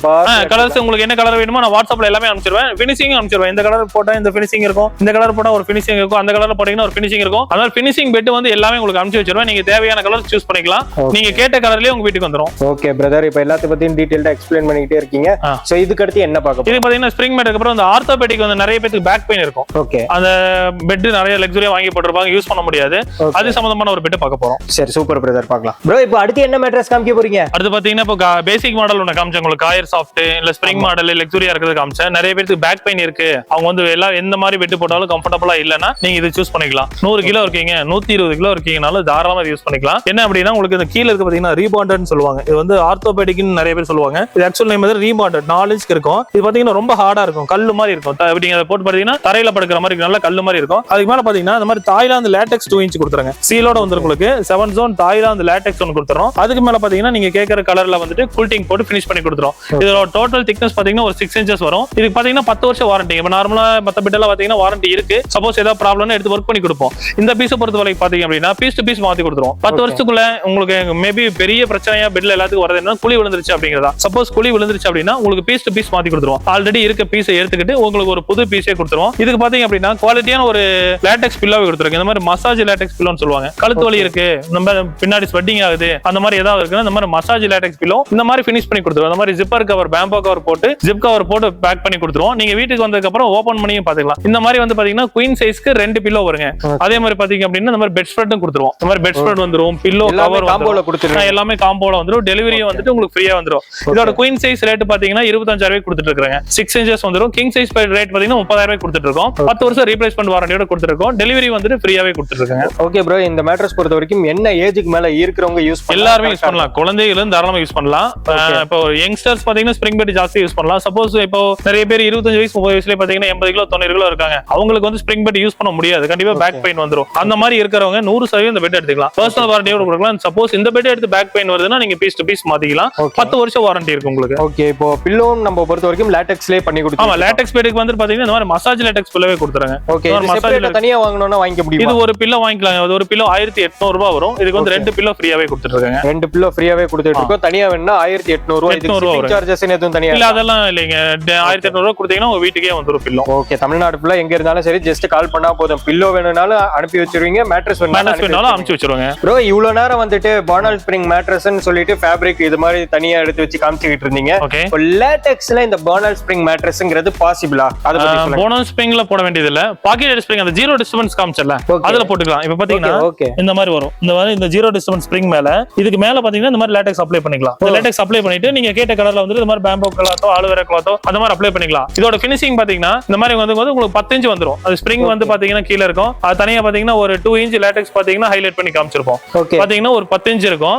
கலர்ஸ் உங்களுக்கு என்ன கலர் வேணுமோ நான் வாட்ஸ்அப்ல எல்லாமே அனுப்பிச்சிருவேன். ஃபினிஷிங் அனுப்பிச்சிருவேன். இந்த கலர் போட்டா இந்த ஃபினிஷிங் இருக்கும். இந்த கலர் போட்டா ஒரு ஃபினிஷிங் இருக்கும். அந்த கலர் போட்டீங்கன்னா ஒரு ஃபினிஷிங் இருக்கும். அதனால ஃபினிஷிங் பெட் வந்து எல்லாமே உங்களுக்கு அனுப்பிச்சு வச்சிருவேன். நீங்க தேவையான கலர் சூஸ் பண்ணிக்கலாம். நீங்க கேட்ட கலர்லயே உங்க வீட்டுக்கு வந்துரும். ஓகே பிரதர் இப்போ எல்லாத்த பத்தியும் டீடைல்டா எக்ஸ்பிளைன் பண்ணிக்கிட்டே இருக்கீங்க. சோ இதுக்கு அடுத்து என்ன பார்க்க இது பாத்தீங்கன்னா ஸ்ப்ரிங் மேட்டுக்கு அப்புறம் இந்த ஆர்த்தோபெடிக் வந்து நிறைய பேருக்கு பேக் பெயின் இருக்கும். ஓகே அந்த பெட் நிறைய லக்ஸுரியா வாங்கி போட்டிருப்பாங்க. யூஸ் பண்ண முடியாது. அது சம்பந்தமான ஒரு பெட் பார்க்க போறோம். சரி சூப்பர் பிரதர் பார்க்கலாம். ப்ரோ இப்போ அடுத்து என்ன மேட்ரஸ் காமிக்க போறீங்க? அது பாத்தீங்கன்னா இப்போ பேசிக் மாடல் ஒன்று காமிச்சேன் உங்களுக்கு. காயர் சாஃப்ட் இல்ல ஸ்ப்ரிங் மாடல் லெக்ஸுரியா இருக்கிறது காமிச்சேன். நிறைய பேருக்கு பேக் பெயின் இருக்கு. அவங்க வந்து எல்லாம் எந்த மாதிரி பெட்டு போட்டாலும் கம்ஃபர்டபுளா இல்லைன்னா நீங்க இது சூஸ் பண்ணிக்கலாம். நூறு கிலோ இருக்கீங்க நூத்தி இருபது கிலோ இருக்கீங்கனாலும் தாராளமா யூஸ் பண்ணிக்கலாம். என்ன அப்படின்னா உங்களுக்கு இந்த கீழே இருக்கு பாத்தீங்கன்னா ரீபாண்டட்னு சொல்லுவாங்க. இது வந்து ஆர்த்தோபெடிக்னு நிறைய பேர் சொல்லுவாங்க. இது ஆக்சுவல் நேம் வந்து ரீபாண்டட் நாலு இன்ச்சுக்கு இருக்கும். இது பாத்தீங்கன்னா ரொம்ப ஹார்டா இருக்கும். கல்லு மாதிரி இருக்கும். அதை போட்டு பாத்தீங்கன்னா தரையில படுக்கிற மாதிரி நல்ல கல்லு மாதிரி இருக்கும். அதுக்கு மேல பாத்தீங்கன்னா இந்த மாதிரி தாய்லாந்து லேட்டெக்ஸ் டூ இன்ச் கொடுத்துருங்க. சீலோட வந்து உங்களுக்கு. செவன் ஜோன் தாய்லாந்து லேட்டெக்ஸ் ஒன்று கொடுத்துறோம். அதுக்கு மேல பாத்தீங்கன்னா நீங்க கேட்கற கலர்ல வந்துட்டு கூல்டிங் போட்டு ஃபினிஷ் பண்ணி கொடுத்துரும். இதோட டோட்டல் திக்னஸ் பாத்தீங்கன்னா ஒரு சிக்ஸ் இன்ச்சஸ் வரும். இதுக்கு பாத்தீங்கன்னா பத்து வருஷம் வாரண்டி இப்ப நார்மலா மத்த பெட்டெல்லாம் பாத்தீங்கன்னா வாரண்டி இருக்கு. சப்போஸ் ஏதாவது ப்ராப்ளம்னு எடுத்து ஒர்க் பண்ணி கொடுப்போம். இந்த பீஸை பொறுத்த வரைக்கும் பாத்தீங்க அப்படின்னா பீஸ் டு பீஸ் மாத்தி கொடுத்துருவோம். பத்து. வருஷத்துக்குள்ள உங்களுக்கு மேபி பெரிய பிரச்சனையா பெட்ல எல்லாத்துக்கும் வரது என்ன குழி விழுந்துருச்சு அப்படிங்கிறதா. சப்போஸ் குழி விழுந்துருச்சு அப்படின்னா உங்களுக்கு பீஸ் டு பீஸ் மாத்தி கொடுத்துருவோம். ஆல்ரெடி இருக்க பீஸை எடுத்துக்கிட்டு உங்களுக்கு ஒரு புது பீஸே கொடுத்துருவோம். இதுக்கு பாத்தீங்க அப்படின்னா குவாலிட்டியான ஒரு லேட்டெக்ஸ் பில்லோவை கொடுத்துருங்க இந்த மாதிரி மசாஜ் லேட்டெக்ஸ் பில்லோன்னு சொல்லுவாங்க. கழுத்து வலி இருக்கு. நம்ம பின்னாடி ஸ்வெட்டிங் ஆகுது. அந்த மாதிரி ஏதாவது இருக்குன்னா இந்த மாதிரி மசாஜ் லேட்டெக்ஸ் பில்லோ இந்த மாதிரி ஃபினிஷ் பண்ணி கொடுத்துருவோம். அந்த மாதிரி ஜிப்பர் கவர் பேம்போ கவர் போட்டு ஜிப் கவர் போட்டு பேக் பண்ணி கொடுத்துருவோம். நீங்க வீட்டுக்கு வந்ததுக்கு அப்புறம் ஓபன் பண்ணியும் பாத்துக்கலாம் இந்த மாதிரி வந்து பாத்தீங்கன்னா குயின் சைஸ்க்கு ரெண்டு பில்லோ வருங்க. அதே மாதிரி பாத்தீங்க அப்படின்னா இந்த மாதிரி பெட் ஸ்ப்ரெட்டும் கொடுத்துருவோம். இந்த மாதிரி பெட் ஸ்ப்ரெட் வந்துரும் பில்லோ கவர் கொடுத்துருங்க எல்லாமே காம்போல வந்துரும். டெலிவரியும் வந்துட்டு உங்களுக்கு ஃப்ரீயா வந்துரும். இதோட குயின் சைஸ் ரேட் பாத்தீங்கன்னா இருபத்தஞ்சாயிரம் ரூபாய் கொடுத்துட்டு இருக்காங்க சிக்ஸ் இன்ச்சஸ் வந்துரும் கிங் சைஸ் ரேட் பாத்தீங்கன்னா முப்பதாயிரம் ரூபாய் கொடுத்துட்டு இருக்கோம் பத்து வருஷம் ரீப்ளேஸ்மெண்ட் வாரண்டியோட கொடுத்துருக்கோம் டெலிவரி வந்துட்டு ஃப்ரீயாவே கொடுத்துட்டு இருக்காங்க ஓகே ப்ரோ இந்த மேட்ரஸ் பொறுத்த வரைக்கும் என்ன ஏஜுக்கு மேல இருக்கிறவங்க யூஸ் எல்லாருமே யூஸ் பண்ணலாம். குழந்தைகள் தாராளமா யூஸ் பண்ணலாம். இப்போ யங்ஸ்டர்ஸ் பாத்தீங்கன்னா ஸ்ப்ரிங் பெட் ஜாஸ்தி யூஸ் பண்ணலாம். சப்போஸ் இப்போ நிறைய பேர் இருபத்தஞ்சு வயசு முப்பது வயசுல பாத்தீங்கன்னா எண்பது கிலோ தொண்ணூறு கிலோ இருக்காங்க. அவங்களுக்கு வந்து ஸ்ப்ரிங் பெட் யூஸ் பண்ண முடியாது. கண்டிப்பா பேக் பெயின் வந்துரும். அந்த மாதிரி இருக்கிறவங்க நூறு சதவீதம் இந்த பெட் எடுத்துக்கலாம். பர்சனல் வாரண்டியோட கொடுக்கலாம். சப்போஸ் இந்த பெட் எடுத்து பேக் பெயின் வருதுன்னா நீங்க பீஸ் டு பீஸ் மாத்திக்கலாம். பத்து வருஷம் வாரண்டி இருக்கு உங்களுக்கு. ஓகே இப்போ பில்லோவும் நம்ம பொறுத்த வரைக்கும் லேட்டெக்ஸ்லயே பண்ணி ஆமா கொடுத்தோம் லேட்டெக்ஸ் பெட்டுக்கு வந்து பாத்தீங்கன்னா இந்த மாதிரி மசாஜ் லேட்டெக்ஸ் பில்லவே கொடுத்துறாங்க ஓகே செப்பரேட்டா தனியா வாங்கணும்னா வாங்கிக்க இது முடியுமா ஒரு பில்லோ வாங்கிக்கலாம் அது ஒரு பில்லோ ஆயிரத்தி எட்நூறு ரூபாய் வரும். இதுக்கு வந்து. ரெண்டு பில்லோ ஃப்ரீயாவே கொடுத்துட்டு இருக்காங்க. ரெண்டு பில்லோ ஃப்ரீயாவே கொடுத்துட்டு இருக்கோம் தனியா வேணும்னா ஆயிரத்தி எட்நூறு ரூபாய். இதுக்கு 800 shipping charges எதுவும் தனியா இல்ல அதெல்லாம் இல்லைங்க ஆயிரத்தி எட்நூறு ரூபாய் கொடுத்தீங்கன்னா உங்க வீட்டுக்கே வந்துரும் பில்லோ. ஓகே தமிழ்நாடு ஃபுல்லா எங்க இருந்தாலும் சரி ஜஸ்ட் கால் பண்ணா போதும். பில்லோ வேணும்னாலும் அனுப்பி வச்சிருவீங்க மேட்ரஸ் வேணாலும் அமுச்சு வச்சிருவாங்க. ப்ரோ இவ்வளவு நேரம் வந்துட்டு பானால் ஸ்ப்ரிங் மேட்ரஸ்ன்னு சொல்லிட்டு ஃபேப்ரிக் இது மாதிரி தனியா எடுத்து வச்சு காமிச்சிட்டு இருந்தீங்க. ஓகே இப்போ லேட்டெக்ஸ்ல இந்த பானால் ஸ்ப்ரிங் மேட்ரஸ்ங்கிறது பாசிபிளா அதை போனஸ் ஸ்ப்ரிங்ல போட வேண்டியது இல்ல. பாக்கெட் ஸ்ப்ரிங் அந்த ஜீரோ டிஸ்டர்பன்ஸ் காமிச்சல. அதுல போட்டுக்கலாம். இப்ப பாத்தீங்கன்னா இந்த மாதிரி வரும். இந்த மாதிரி இந்த ஜீரோ டிஸ்டர்பன்ஸ் ஸ்ப்ரிங் மேல இதுக்கு மேல பாத்தீங்கன்னா இந்த மாதிரி லேட்டெக்ஸ் அப்ளை பண்ணிக்கலாம். இந்த லேட்டெக்ஸ் அப்ளை பண்ணிட்டு நீங்க கேட்ட கலர்ல வந்து இந்த மாதிரி பேம்போ கிளாத்தோ ஆலுவேரா கிளாத்தோ அந்த மாதிரி அப்ளை பண்ணிக்கலாம். இதோட ஃபினிஷிங் பாத்தீங்கன்னா இந்த மாதிரி வந்து வந்து உங்களுக்கு பத்து இன்ச் வந்துரும். அது ஸ்ப்ரிங் வந்து பாத்தீங்கன்னா கீழ இருக்கும். அது தனியா பாத்தீங்கன்னா ஒரு டூ இன்ச் லேட்டெக்ஸ் பாத்தீங்கன்னா ஹைலைட் பண்ணி காமிச்சிருப்போம். பாத்தீங்கன்னா ஒரு பத்து இன்ச் இருக்கும்.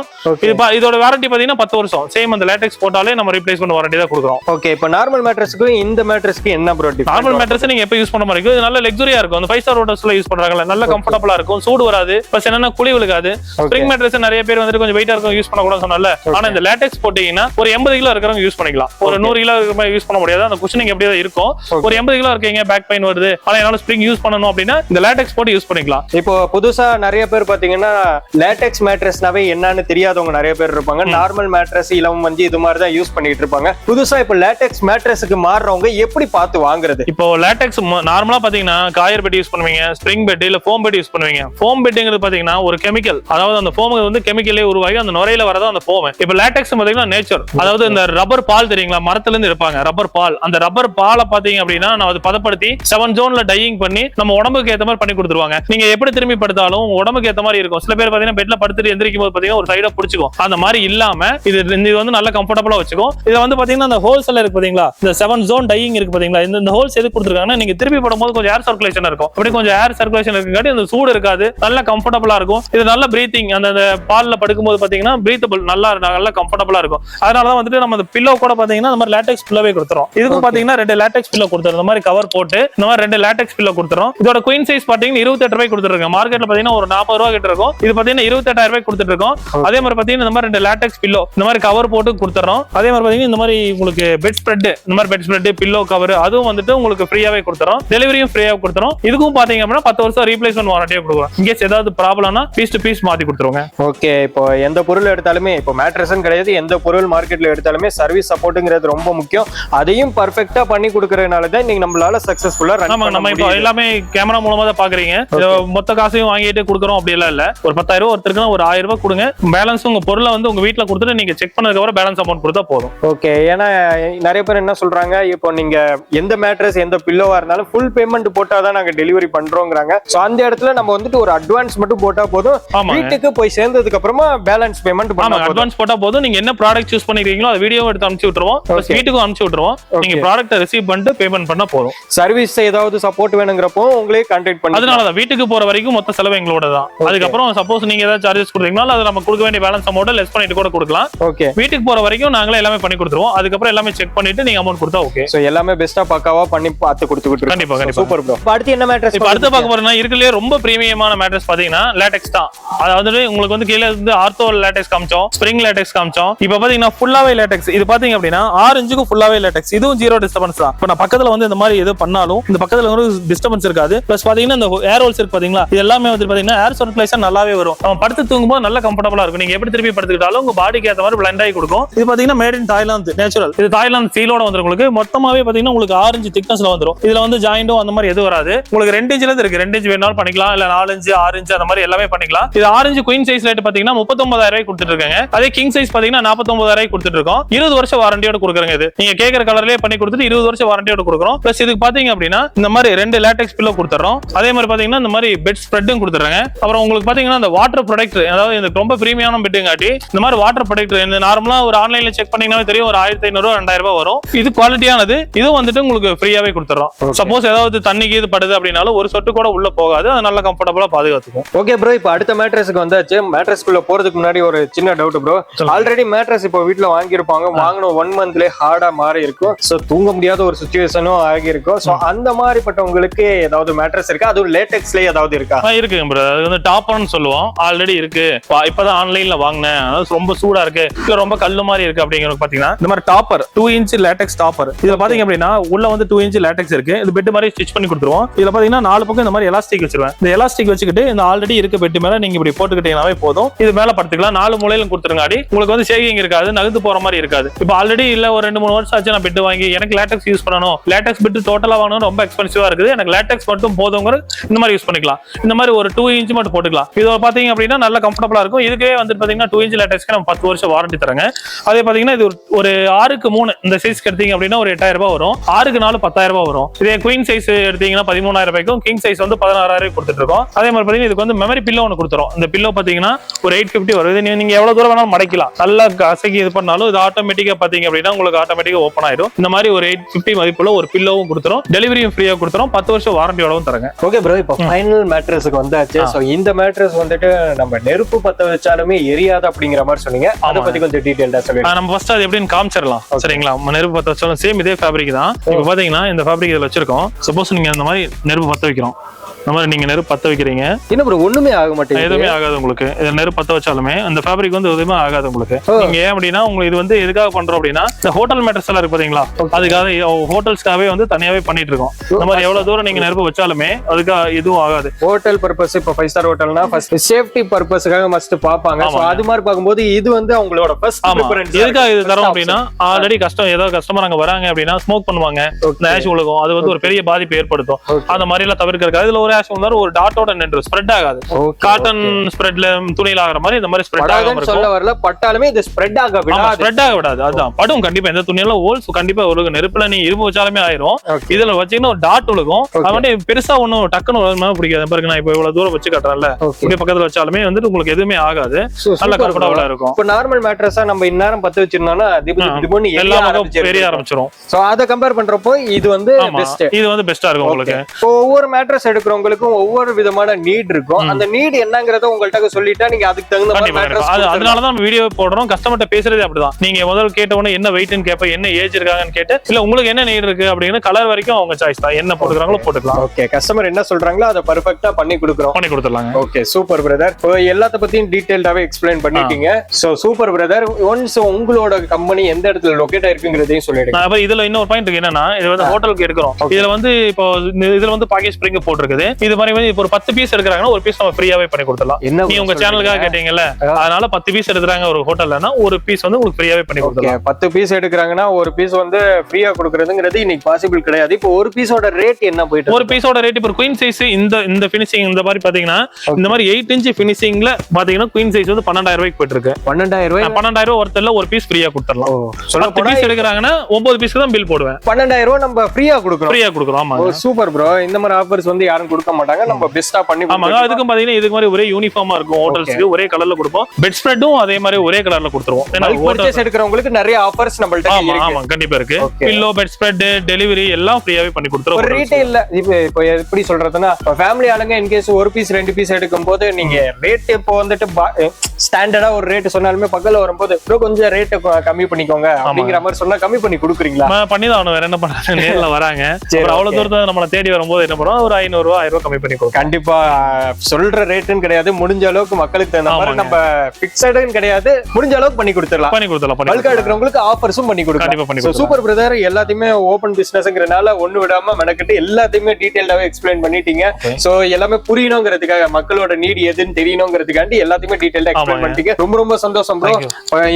இதோட வாரண்டி பாத்தீங்கன்னா பத்து வருஷம். சேம் அந்த லேட்டெக்ஸ் போட்டாலே நம்ம ரீப்ளேஸ்மெண்ட் வாரண்டி தான் கொடுக்குறோம். ஓகே இப்போ நார்மல் மேட்ரஸ்க்கு இந்த மேட்ரஸ்க்கு என்ன ப்ரோ நார்மல் மேட்ரஸ் நீங்க எப்ப யூஸ் பண்ண மாதிரி இருக்கும்? இது நல்ல லக்ஸுரியா இருக்கும். அந்த ஃபைவ் ஸ்டார் ஹோட்டல்ஸ்ல யூஸ் பண்றாங்கல்ல நல்ல கம்ஃபர்டபுளா இருக்கும். சூடு வராது. பிளஸ் என்னன்னா குழி விழுகாது. ஸ்ப்ரிங் மேட்ரஸ் நிறைய பேர் வந்துட்டு கொஞ்சம் வெயிட்டா இருக்கும் யூஸ் பண்ண கூட சொன்னல ஆனா இந்த லேட்டெக்ஸ் போட்டீங்கன்னா ஒரு எண்பது கிலோ இருக்கிறவங்க யூஸ் பண்ணிக்கலாம். ஒரு நூறு கிலோ இருக்கிற மாதிரி யூஸ் பண்ண முடியாது. அந்த குஷனிங் எப்படியே தான் இருக்கும். ஒரு எண்பது கிலோ இருக்கீங்க பேக் பெயின் வருது ஆனா என்னால ஸ்ப்ரிங் யூஸ் பண்ணணும் அப்படின்னா இந்த லேட்டெக்ஸ் போட்டு யூஸ் பண்ணிக்கலாம். இப்போ புதுசா நிறைய பேர் பாத்தீங்கன்னா லேட்டெக்ஸ் மேட்ரஸ்னாவே என்னன்னு தெரியாதவங்க நிறைய பேர் இருப்பாங்க. நார்மல் மேட்ரஸ் இளம் வந்து இது மாதிரி தான் யூஸ் பண்ணிட்டு இருப்பாங்க. புதுசா இப்போ லேட்டெக்ஸ் மேட்ரஸுக்கு மாறுறவங்க எப்படி பார்த்து வாங்குறது? இப்போ லேட்டெக்ஸ் நார்மலா பாத்தீங்கன்னா காயர் பெட் யூஸ் பண்ணுவீங்க ஸ்ப்ரிங் பெட் இல்ல ஃபோம் பெட் யூஸ் பண்ணுவீங்க. ஃபோம் பெட்டுங்கிறது பாத்தீங்கன்னா ஒரு கெமிக்கல் அதாவது அந்த ஃபோம் வந்து கெமிக்கலே உருவாகி அந்த நுரையில வரதான் அந்த ஃபோம் இப்போ லேட்டெக்ஸ் பாத்தீங்கன்னா நேச்சர் அதாவது இந்த ரப்பர் பால் தெரியுங்களா? மரத்துல இருந்து இருப்பாங்க ரப்பர் பால். அந்த ரப்பர் பாலை பாத்தீங்க அப்படின்னா நான் அதை பதப்படுத்தி செவன் ஜோன்ல டையிங் பண்ணி நம்ம உடம்புக்கு ஏத்த மாதிரி பண்ணி கொடுத்துருவாங்க. நீங்க எப்படி திரும்பி படுத்தாலும் உடம்புக்கு ஏத்த மாதிரி இருக்கும். சில பேர் பாத்தீங்கன்னா பெட்ல படுத்துட்டு எந்திரிக்கும் போது பாத்தீங்கன்னா ஒரு சைடா பிடிச்சிக்கும். அந்த மாதிரி இல்லாம இது இது வந்து நல்ல கம்ஃபர்டபுளா வச்சுக்கும். இதை வந்து பாத்தீங்கன்னா அந்த ஹோல்ஸ் எல்லாம் இருக்கு பாத்தீங்களா இந்த செவன் ஜோன் டையிங் இருக்கு பாத்தீங்களா இந்த ஹோல்ஸ் எதுக்கு கொடுத்துருக்காங்கன்னா நீங்க திருப்பி போடும்போது கொஞ்சம் ஏர் சர்க்குலேஷன் இருக்கும். அப்படி கொஞ்சம் ஏர் சர்க்குலேஷன் இருக்காட்டி அந்த சூடு இருக்காது. நல்ல கம்ஃபர்டபுளா இருக்கும். இது நல்ல பிரீத்திங் அந்த அந்த பால்ல படுக்கும்போது பாத்தீங்கன்னா பிரீத்தபிள் நல்லா நல்லா கம்ஃபர்டபுளா இருக்கும். அதனாலதான் வந்துட்டு நம்ம அந்த பில்லோ கூட பாத்தீங்கன்னா இந்த மாதிரி லேட்டெக்ஸ் பில்லோவே கொடுத்துரும் இதுக்கும் பாத்தீங்கன்னா ரெண்டு லேட்டெக்ஸ் பில்லோ கொடுத்துரும் இந்த மாதிரி கவர் போட்டு இந்த மாதிரி ரெண்டு லேட்டெக்ஸ் பில்லோ கொடுத்துரும் இதோட குயின் சைஸ் பாத்தீங்கன்னா இருபத்தெட்டு ரூபாய் கொடுத்துருக்காங்க மார்க்கெட்ல பாத்தீங்கன்னா ஒரு நாற்பது ரூபாய் கிட்ட இருக்கும். இது பாத்தீங்கன்னா இருபத்தெட்டாயிரம் ரூபாய் கொடுத்துட்டு இருக்கோம் அதே மாதிரி பாத்தீங்கன்னா இந்த மாதிரி ரெண்டு லேட்டெக்ஸ் பில்லோ இந்த மாதிரி கவர் போட்டு கொடுத்துறோம். அதே மாதிரி பாத்தீங்கன்னா இந்த மாதிரி உங்களுக்கு பெட் ஸ்ப்ரெட் இந்த மாதிரி பெட் ஸ்ப்ரெட் பில்லோ கவர் அதுவும் வந்துட்டு உங்களுக்கு ஃப்ரீயாவே கொடுத்துறோம். டெலிவரியும் ஃப்ரீயா கொடுத்துறோம். இதுக்கும் பாத்தீங்க அப்படின்னா பத்து வருஷம் ரீப்ளேஸ்மெண்ட் வாரண்டியா கொடுக்குறோம். இன்கேஸ் ஏதாவது ப்ராப்ளம்னா பீஸ் டு பீஸ் மாத்தி கொடுத்துருவாங்க. ஓகே இப்போ எந்த பொருள் எடுத்தாலுமே இப்போ மேட்ரஸ்ன்னு கிடையாது. எந்த பொருள் மார்க்கெட்ல எடுத்தாலுமே சர்வீஸ் சப்போர்ட்டுங்கிறது ரொம்ப முக்கியம். அதையும் பர்ஃபெக்டா பண்ணி கொடுக்கறதுனால தான் நீங்க நம்மளால சக்சஸ்ஃபுல்லா ரன் பண்ண நம்ம இப்போ எல்லாமே கேமரா மூலமா தான் பாக்குறீங்க மொத்த காசையும் வாங்கிட்டு கொடுக்குறோம் அப்படி எல்லாம் இல்ல. ஒரு பத்தாயிரம் ரூபாய் ஒருத்தருக்குன்னா ஒரு ஆயிரம் ரூபாய் கொடுங்க. பேலன்ஸ் உங்க பொருளை வந்து உங்க வீட்ல கொடுத்துட்டு நீங்க செக் பண்ணதுக்கு அப்புறம் பேலன்ஸ் அமௌண்ட் கொடுத்தா போதும். ஓகே ஏன்னா நிறைய பேர் என்ன சொல்றாங்க இப்போ நீங்க எந்த மேட்ரஸ் எந்த பில்லோவா இருந்தாலும் ஃபுல் பேமெண்ட் போட்டா தான் நாங்க டெலிவரி பண்றோங்கிறாங்க. சோ அந்த இடத்துல நம்ம வந்துட்டு ஒரு அட்வான்ஸ் மட்டும் போட்டா போதும். வீட்டுக்கு போய் சேர்ந்ததுக்கு அப்புறமா பேலன்ஸ் பேமெண்ட் ஆமா பண்ணா போதும். அட்வான்ஸ் போட்டா போதும். நீங்க என்ன ப்ராடக்ட் சூஸ் பண்ணிருக்கீங்களோ அதை வீடியோ எடுத்து அனுப்பிச்சு விட்டுருவோம். வீட்டுக்கும் அனுப்பிச்சு விட்டுருவோம். நீங்க ப்ராடக்ட்டை ரிசீவ் பண்ணிட்டு பேமெண்ட் பண்ணா போதும். சர்வீஸ் ஏதாவது சப்போர்ட் வேணுங்கிறப்போ உங்களே கான்டாக்ட் பண்ணி அதனாலதான் வீட்டுக்கு போற வரைக்கும் மொத்த செலவு எங்களோட தான். அதுக்கப்புறம் சப்போஸ் நீங்க ஏதாவது சார்ஜஸ் கொடுத்தீங்கன்னா அதை நம்ம கொடுக்க வேண்டிய பேலன்ஸ் அமௌண்ட் லெஸ் பண்ணிட்டு கூட கொடுக்கலாம். ஓகே வீட்டுக்கு போற வரைக்கும் நாங்களே எல்லாமே பண்ணி கொடுத்துருவோம். அதுக்கப்புறம் எல்லாமே செக் பண்ணிட்டு நீங்க அமௌண்ட் கொடுத்தா ஓகே சோ எல்லாமே பெஸ்டா பக்காவா பண்ணி பார்த்து கொடுத்துக்கிட்டு கண்டிப்பா, கண்டிப்பா. சூப்பர் ப்ரோ அடுத்து என்ன மேட்ரஸ் இப்ப அடுத்து பார்க்க போறோம்னா இருக்குலயே ரொம்ப பிரீமியமான மேட்ரஸ் பாத்தீங்கன்னா லேட்டெக்ஸ் தான். அதாவது உங்களுக்கு வந்து கீழே இருந்து ஆர்த்தோ லேட்டெக்ஸ் காமிச்சோம். ஸ்ப்ரிங் லேட்டெக்ஸ் காமிச்சோம். இப்ப பாத்தீங்கன்னா ஃபுல்லாவே லேட்டெக்ஸ் இது பாத்தீங்க அப்படின்னா ஆரஞ்சுக்கு ஃபுல்லாவே லேட்டெக்ஸ் இதுவும் ஜீரோ டிஸ்டர்பன்ஸ் தான். இப்ப நான் பக்கத்துல வந்து இந்த மாதிரி எது பண்ணாலும் இந்த பக்கத்துல ஒரு டிஸ்டர்பன்ஸ் இருக்காது. பிளஸ் பாத்தீங்கன்னா இந்த ஏர் ஹோல்ஸ் இருக்கு பாத்தீங்களா? இது எல்லாமே வந்து பாத்தீங்கன்னா ஏர் சர்க்குலேஷன் நல்லாவே வரும். நம்ம படுத்து தூங்கும்போது நல்ல கம்ஃபர்டபுளா இருக்கும். நீங்க எப்படி திருப்பி படுத்துக்கிட்டாலும் உங்க பாடிக்கு ஏத்த மாதிரி பிளண்ட் ஆகி கொடுக்கும். இது பாத்தீங்கன்னா மேட் இன் தாய்லாந்து நேச்சுரல் இது தாய்லாந்து சீலோட வந்து உங்களுக்கு. மொத்தமாவே பாத்தீங்கன்னா உங்களுக்கு ஆரஞ்சு திக்னஸ்ல வந்துடும் இதுல வந்து ஜாயிண்டும் அந்த மாதிரி எதுவும் வராது. உங்களுக்கு ரெண்டு இன்ச்ல இருந்து இருக்கு. ரெண்டு இன்ச் வேணாலும் பண்ணிக்கலாம். இல்ல நாலு இன்ச்சு ஆறு இன்ச் அந்த மாதிரி எல்லாமே பண்ணிக்கலாம். இது ஆரஞ்சு குயின் சைஸ் ரேட் பாத்தீங்கன்னா முப்பத்தொன்பதாயிரம் ரூபாய் கொடுத்துட்டு இருக்காங்க. அதே கிங் சைஸ் பாத்தீங்கன்னா நாற்பத்தொன்பதாயிரம் கொடுத்துட்டு இருக்கோம். இருபது வருஷம் வாரண்டியோட கொடுக்குறங்க இது. நீங்க கேக்குற கலர்லயே பண்ணி கொடுத்துட்டு இருபது வருஷம் வாரண்டியோட கொடுக்குறோம். பிளஸ் இதுக்கு பாத்தீங்க அப்படின்னா இந்த மாதிரி ரெண்டு லேட்டெக்ஸ் பில்லோ கொடுத்துறோம் அதே மாதிரி பாத்தீங்கன்னா இந்த மாதிரி பெட் ஸ்ப்ரெட்டும் கொடுத்துறாங்க அப்புறம் உங்களுக்கு பாத்தீங்கன்னா இந்த வாட்டர் ப்ரொடக்ட் அதாவது இந்த ரொம்ப பிரீமியமான பெட்டுங்காட்டி இந்த மாதிரி வாட்டர் ப்ரொடக்ட் இந்த நார்மலா ஒரு ஆன்லைன்ல செக் பண்ணீங்கன்னா தெரியும் ஒரு ஆயிரத்தி ஐநூறு ரெண்டாயிரம் ரூபாய் வரும். இது குவாலிட்டியானது இது வந்துட்டு உங்களுக்கு ஃப்ரீயாவே கொடுத்துறோம் சப்போஸ் ஏதாவது தண்ணிக்கு இது படுது அப்படின்னாலும் ஒரு சொட்டு கூட உள்ள போகாது. அது நல்லா கம்ஃபர்டபுளா பாதுகாத்துக்கும். ஓகே ப்ரோ இப்போ அடுத்த மேட்ரஸ்க்கு வந்தாச்சு. மேட்ரஸ்க்குள்ள போறதுக்கு முன்னாடி ஒரு சின்ன டவுட் ப்ரோ. ஆல்ரெடி மேட்ரஸ் இப்போ வீட்ல வாங்கியிருப்பாங்க. வாங்கின ஒன் மந்த்லயே ஹார்டா மாறி இருக்கும். சோ தூங்க முடியாத ஒரு சுச்சுவேஷனும் ஆகி இருக்கும். சோ அந்த மாதிரிப்பட்டவங்களுக்கு ஏதாவது மேட்ரஸ் இருக்கா? அதுவும் லேட்டெக்ஸ்லயே ஏதாவது இருக்கா? ஆ, இருக்குங்க ப்ரோ அது வந்து டாப்பர்னு சொல்லுவோம். ஆல்ரெடி இருக்கு. இப்பதான் ஆன்லைன்ல வாங்கினேன். அதாவது ரொம்ப சூடா இருக்கு. இல்ல ரொம்ப கல்லு மாதிரி இருக்கு அப்படிங்கிறது பாத்தீங்கன்னா இந்த மாதிரி topper two inch latex topper இதுல பாத்தீங்க அப்படின்னா உள்ள வந்து டூ இன்ச் லேட்டெக்ஸ் இருக்கு. இது பெட் மாதிரி ஸ்டிச் பண்ணி கொடுத்துருவோம். இதுல பாத்தீங்கன்னா நாலு பக்கம் இந்த மாதிரி எலாஸ்டிக் வச்சிருவேன். இந்த எலாஸ்டிக் வச்சுக்கிட்டு இந்த ஆல்ரெடி இருக்க பெட் மேல நீங்க இப்படி போட்டுக்கிட்டீங்கன்னாவே போதும். இது மேல படுத்துக்கலாம். நாலு மூலையிலும் மாதிரி உங்களுக்கு வந்து சேவிங் இருக்காது நகர்ந்து போற மாதிரி இருக்காது. இப்போ ஆல்ரெடி இல்ல ஒரு ரெண்டு மூணு வருஷம் ஆச்சு நான் பெட் வாங்கி எனக்கு லேட்டக்ஸ் யூஸ் பண்ணணும். லேட்டக்ஸ் பெட் டோட்டலா வாங்கணும் ரொம்ப எக்ஸ்பென்சிவா இருக்குது. எனக்கு லேட்டெக்ஸ் மட்டும் போதுங்கிற இந்த மாதிரி யூஸ் பண்ணிக்கலாம். இந்த மாதிரி ஒரு டூ இன்ச் மட்டும் போட்டுக்கலாம். இது பாத்தீங்க அப்படின்னா நல்ல கம்ஃபர்டபுளா இருக்கும். இதுக்கே வந்துட்டு பாத்தீங்கன்னா டூ இன்ச் லேட்டெக்ஸ்க்கு நம்ம பத்து வருஷம் வாரண்டி தரங்க. அதே பாத்தீங்கன்னா இது ஒரு- ஆறுக்கு மூணு இந்த சைஸ்க்கு எடுத்தீங்க அப்படின்னா ஒரு எட்டாயிரம் ரூபாய் வரும். ஆறுக்கு நாலு பத்தாயிரம் ரூபாய் வரும். இதே குயின் சைஸ் எடுத்தீங்கன்னா பதிமூணாயிரம் ரூபாய்க்கும் கிங் சைஸ் வந்து பதினாறாயிரம் கொடுத்துட்டு இருக்கோம். அதே மாதிரி பாத்தீங்கன்னா இதுக்கு வந்து மெமரி பில்லோ ஒன்று கொடுத்துரும் இந்த பில்லோ பாத்தீங்கன்னா ஒரு எயிட் ஃபிஃப்டி வரும். நீங்க எவ்வளவு தூரம் வேணாலும் மடக்கலாம் நல்லா கசக்கி இது பண்ணாலும் இது ஆட்டோமேட்டிக்கா பாத்தீங்க அப்படின்னா உங்களுக்கு ஆட்டோமேட்டிக்கா ஓப்பன் ஆயிடும். இந்த மாதிரி ஒரு எயிட் ஃபிஃப்டி மதிப்புள்ள ஒரு பில்லோவும் கொடுத்துரும். டெலிவரியும் ஃப்ரீயா கொடுத்துரும். பத்து வருஷம் வாரண்டியோடவும் தரங்க. ஓகே ப்ரோ இப்போ ஃபைனல் மேட்ரஸுக்கு வந்தாச்சு. சோ இந்த மேட்ரஸ் வந்துட்டு நம்ம நெருப்பு பத்த வச்சாலுமே எரியாது அப்படிங்கிற மாதிரி சொன்னீங்க. அதை. பத்தி கொஞ்சம் சொல்லுங்க ஆஹ் நம்ம ஃபர்ஸ்ட் அது எப்படின்னு காமிச்சிடலாம். சரிங்களா? நம்ம நெருப்பு பத்த வச்சாலும் சேம் இதே ஃபேப்ரிக் தான். இப்போ பாத்தீங்கன்னா இந்த ஃபேப்ரிக் இதுல வச்சிருக்கோம். சப்போஸ் நீங்க இந்த மாதிரி நெருப்பு பத்த வைக்கிறோம். இந்த மாதிரி நீங்க நெருப்பு பத்த வைக்கிறீங்க. ப்ரோ ஒண்ணுமே ஆக மாட்டேங்குது. எதுவுமே ஆகாது உங்களுக்கு. இது நெருப்பு பத்த வச்சாலுமே அந்த ஃபேப்ரிக் வந்து எதுவுமே ஆகாது உங்களுக்கு. நீங்க ஏன் அப்படின்னா உங்களுக்கு இது வந்து எதுக்காக பண்றோம் அப்படின்னா இந்த ஹோட்டல் மேட்டர்ஸ் எல்லாம் இருக்கு பாத்தீங்களா? அதுக்காக ஹோட்டல்ஸ்க்காகவே வந்து தனியாவே பண்ணிட்டு இருக்கோம். இந்த மாதிரி எவ்வளவு தூரம் நீங்க நெருப்பு வச்சாலுமே அதுக்காக எதுவும் ஆகாது. ஹோட்டல் பர்பஸ் இப்போ ஃபைவ் ஸ்டார் ஹோட்டல்னா ஃபர்ஸ்ட் சேஃப்டி பர்பஸ்க்காக மஸ்ட் பாப்பாங்க. அது மாதிரி பார்க்கும்போது இது வந்து அவங்களோட ஃபர்ஸ்ட் ப்ரிஃபரன்ஸ் எதுக்காக இது தரோம் அப்படின்னா ஆல்ரெடி கஷ்டம் ஏதோ கஸ்டமர் அங்க வராங்க அப்படின்னா ஸ்மோக் பண்ணுவாங்க. இந்த ஆஷ் உலகம் அது வந்து ஒரு பெரிய பாதிப்பு ஏற்படுத்தும். அந்த மாதிரி எல்லாம் தவிர்க்கிறதுக்கு இதுல ஒரு ஆஷ் வந்தாலும் ஒரு டாட்டோட நின்று ஸ்ப்ரெட் ஆகாது. காட்டன் ஸ்ப்ரெட்ல துணியில ஆகிற மாதிரி இந்த மாதிரி ஸ்ப்ரெட் ஆகாம சொல்ல வரல பட்டாலுமே இது ஸ்ப்ரெட் ஆக விடாது. ஸ்ப்ரெட் ஆக விடாது. அதுதான். படும் கண்டிப்பா. இந்த துணியெல்லாம் ஹோல்ஸ் கண்டிப்பா ஒரு நெருப்புல நீ இரும்பு வச்சாலுமே ஆயிரும். இதுல வச்சீங்கன்னா ஒரு டாட் Okay. அது வந்து பெருசா ஒண்ணும் டக்குன்னு மாதிரி பிடிக்காது. பாருங்க நான் இப்போ இவ்வளவு தூரம் வச்சு காட்டுறேன்ல. இப்படி பக்கத்துல வச்சாலுமே வந்துட்டு உங்களுக்கு எதுவுமே ஆகாது. நல்ல கம்ஃபர்டபுளா இருக்கும். இப்போ நார்மல் மேட்ரஸா நம்ம இந்நேரம் பத்து வச்சிருந்தோம்னா திபுன்னு எல்லா. பெரிய ஆரம்பிச்சிரும். சோ அத கம்பேர் பண்றப்போ இது வந்து பெஸ்ட் இது வந்து பெஸ்டா இருக்கும் உங்களுக்கு. ஒவ்வொரு மேட்ரஸ் எடுக்கிறவங்களுக்கும் ஒவ்வொரு விதமான நீட் இருக்கும். அந்த நீட் என்னங்கறத உங்கள்ட்ட சொல்லிட்டா நீங்க அதுக்கு தகுந்த மாதிரி. மேட்ரஸ் அது அதனால தான் வீடியோ போடுறோம் கஸ்டமர்ட்ட பேசுறதே அப்படிதான். நீங்க முதல்ல கேட்ட உடனே என்ன வெயிட்னு கேப்ப என்ன ஏஜ் இருக்காங்கன்னு கேட்டு இல்ல உங்களுக்கு என்ன நீட் இருக்கு? அப்படின்னு கலர் வரைக்கும் அவங்க சாய்ஸ் தான். என்ன போட்டுக்கிறாங்களோ போட்டுக்கலாம். ஓகே கஸ்டமர் என்ன சொல்றாங்களோ அதை பர்ஃபெக்ட்டா பண்ணி கொடுக்குறோம். பண்ணி கொடுத்துடலாங்க. ஓகே சூப்பர் பிரதர் எல்லாத்த பத்தியும் டீடைல்டாவே எக்ஸ்பிளைன் பண்ணிட்டீங்க. சோ சூப்பர் பிரதர் ஒன்ஸ் உங்களோட கம்பெனி எந்த இடத்துல லொகேட் ஆயிருக்குங்கிறதையும் சொல்லிடுங்க. இதுல இன்னொரு பாயிண்ட் இருக்கு என்னன்னா இது வந்து ஹோட்டலுக்கு எடுக்கிறோம். இதுல வந்து இப்போ இதுல வந்து பாக்கெட் ஸ்ப்ரிங் போட்டிருக்குது. இது மாதிரி வந்து இப்போ ஒரு பத்து பீஸ் எடுக்கிறாங்கன்னா ஒரு பீஸ் நம்ம ஃப்ரீயாவே பண்ணி கொடுத்துடலாம். நீ உங்க சேனலுக்காக கேட்டீங்கல்ல அதனால பத்து பீஸ் எடுக்கிறாங்க ஒரு ஹோட்டல்லனா ஒரு பீஸ் வந்து உங்களுக்கு ஃப்ரீயாவே பண்ணி கொடுத்துடலாம். பத்து பீஸ் எடுக்கிறாங்கன்னா ஒரு பீஸ் வந்து ஃப்ரீயா கொடுக்கறதுங்கிறது இன்னைக்கு பாசிபிள் கிடையாது. இப்போ ஒரு பீஸோட ரேட் என்ன போயிட்டு ஒரு பீஸோட ரேட் இப்போ குயின் சைஸ் இந்த இந்த ஃபினிஷிங் இந்த மாதிரி பாத்தீங்கன்னா இந்த மாதிரி எயிட் இன்ச் ஃபினிஷிங்ல பாத்தீங்கன்னா குயின் சைஸ் வந்து பன்னெண்டாயிரம் ரூபாய்க்கு போயிட்டு இருக்கு பன்னெண்டாயிரம் ரூபாய் பன்னெண்டாயிரம் ரூபாய் ஒருத்தர்ல ஒரு பீஸ் ஃப்ரீயா கொடுத்துடலாம். சொல்ல பீஸ் எடுக்கிறாங்கன்னா ஒன்பது பீஸ்க்கு தான் பில் போடுவேன். பன்னெண்டாயிரம் ரூபாய் நம்ம ஃப்ரீயா கொடுக்குறோம். ஃப்ரீயா கொடுக்குறோம் சூப்பர் ப்ரோ இந்த மாதிரி ஆஃபர்ஸ் வந்து யாரும் கொடுக்க மாட்டாங்க. நம்ம பெஸ்டா பண்ணி ஆமாங்க அதுக்கும் பாத்தீங்கன்னா இதுக்கு மாதிரி ஒரே யூனிஃபார்மா இருக்கும். ஹோட்டல்ஸ்க்கு ஒரே கலர்ல கொடுப்போம். பெட் ஸ்ப்ரெட்டும் அதே மாதிரி ஒரே கலர்ல கொடுத்துருவோம். ஏன்னா எடுக்கிறவங்களுக்கு நிறைய ஆஃபர்ஸ் நம்மள்ட்ட ஆமா கண்டிப்பா இருக்கு. பில்லோ பெட் ஸ்ப்ரெட் டெலிவரி எல்லாம் ஃப்ரீயாவே பண்ணி கொடுத்துருவோம். ரீட்டைல்ல இப்போ எப்படி சொல்றதுன்னா ஃபேமிலி ஆளுங்க இன்கேஸ் ஒரு பீஸ் ரெண்டு பீஸ் எடுக்கும் போது நீங்க ரேட் இப்போ வந்துட்டு ஸ்டாண்டர்டா ஒரு ரேட் சொன்னாலுமே பக்கத்துல வரும்போது ப்ரோ கொஞ்சம் ரேட் கம்மி பண்ணிக்கோங்க. அப்படிங்கிற மாதிரி சொன்னா கம்மி பண்ணி கொடுக்குறீங்களா? பண்ணி தான் வேற என்ன பண்றது? நேர்ல வராங்க. அவ்வளவு. தூரத்தை நம்மள தேடி வரும்போது என்ன பண்ணுவோம்? ஒரு ஐநூறு ரூபா ஆயிரம் ரூபாய் கம்மி பண்ணி கண்டிப்பா சொல்ற ரேட்டுன்னு கிடையாது. முடிஞ்ச அளவுக்கு மக்களுக்கு தகுந்த மாதிரி. நம்ம பிக்சடுன்னு கிடையாது. முடிஞ்ச அளவுக்கு பண்ணி கொடுத்துடலாம். பண்ணி கொடுத்துடலாம் பல்கா. எடுக்கிறவங்களுக்கு ஆஃபர்ஸும் பண்ணி கொடுக்கலாம். சூப்பர் பிரதர் எல்லாத்தையுமே ஓபன் பிசினஸ்ங்கிறனால ஒண்ணு விடாம மெனக்கிட்டு எல்லாத்தையுமே டீடைல்டாவே எக்ஸ்பிளைன் பண்ணிட்டீங்க. சோ எல்லாமே புரியணுங்கிறதுக்காக மக்களோட நீட் எதுன்னு தெரியணுங்கிறதுக்காண்டி எல்லாத்தையுமே டீடைல்டா எக்ஸ்பிளைன். பண்ணிட்டீங்க. ரொம்ப ரொம்ப சந்தோஷம் ப்ரோ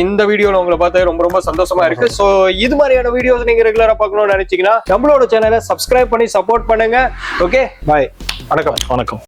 இந்த வீடியோல உங்களை பார்த்து ரொம்ப ரொம்ப சந்தோஷமா இருக்கு. சோ இது மாதிரியான வீடியோஸ் நீங்க ரெகுலரா பார்க்கணும்னு நினைச்சீங்கன்னா நம்மளோட சேனலை சப்ஸ்கிரைப் பண்ணி சப்போர்ட் பண்ணுங்க. ஓகே பாய் வணக்கம். வணக்கம்.